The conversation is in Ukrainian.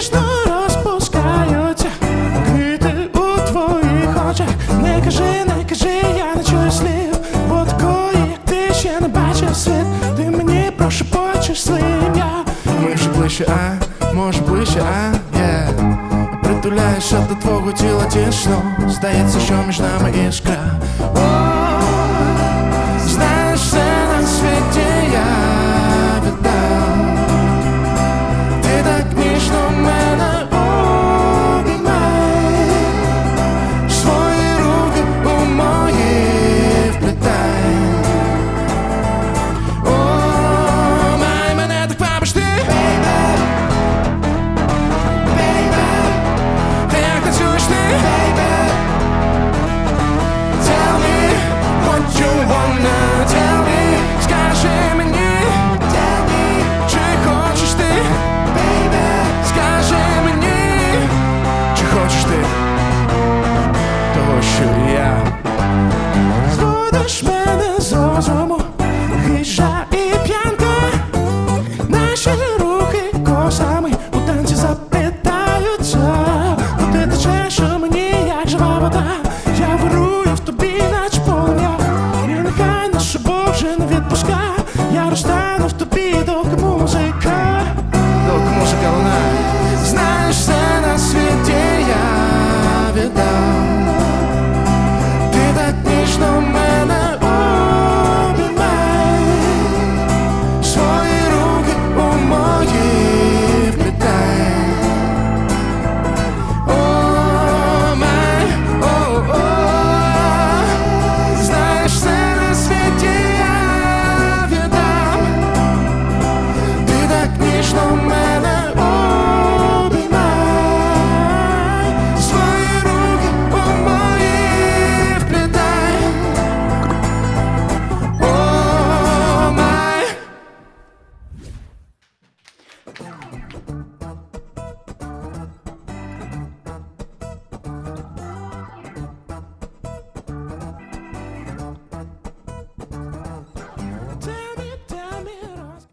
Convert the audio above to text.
ніжно розпускаються, квіти у твоїх очах. Не кажи, не кажи, я не чую слів. Бо такої, як ти ще не бачив світ. Ти мені прошепочеш своє ім'я. Ми вже ближче, а може ближче, а yeah. Притуляєшся до твого тіла тісно Здається, що між нами іскра Того, що я Зводиш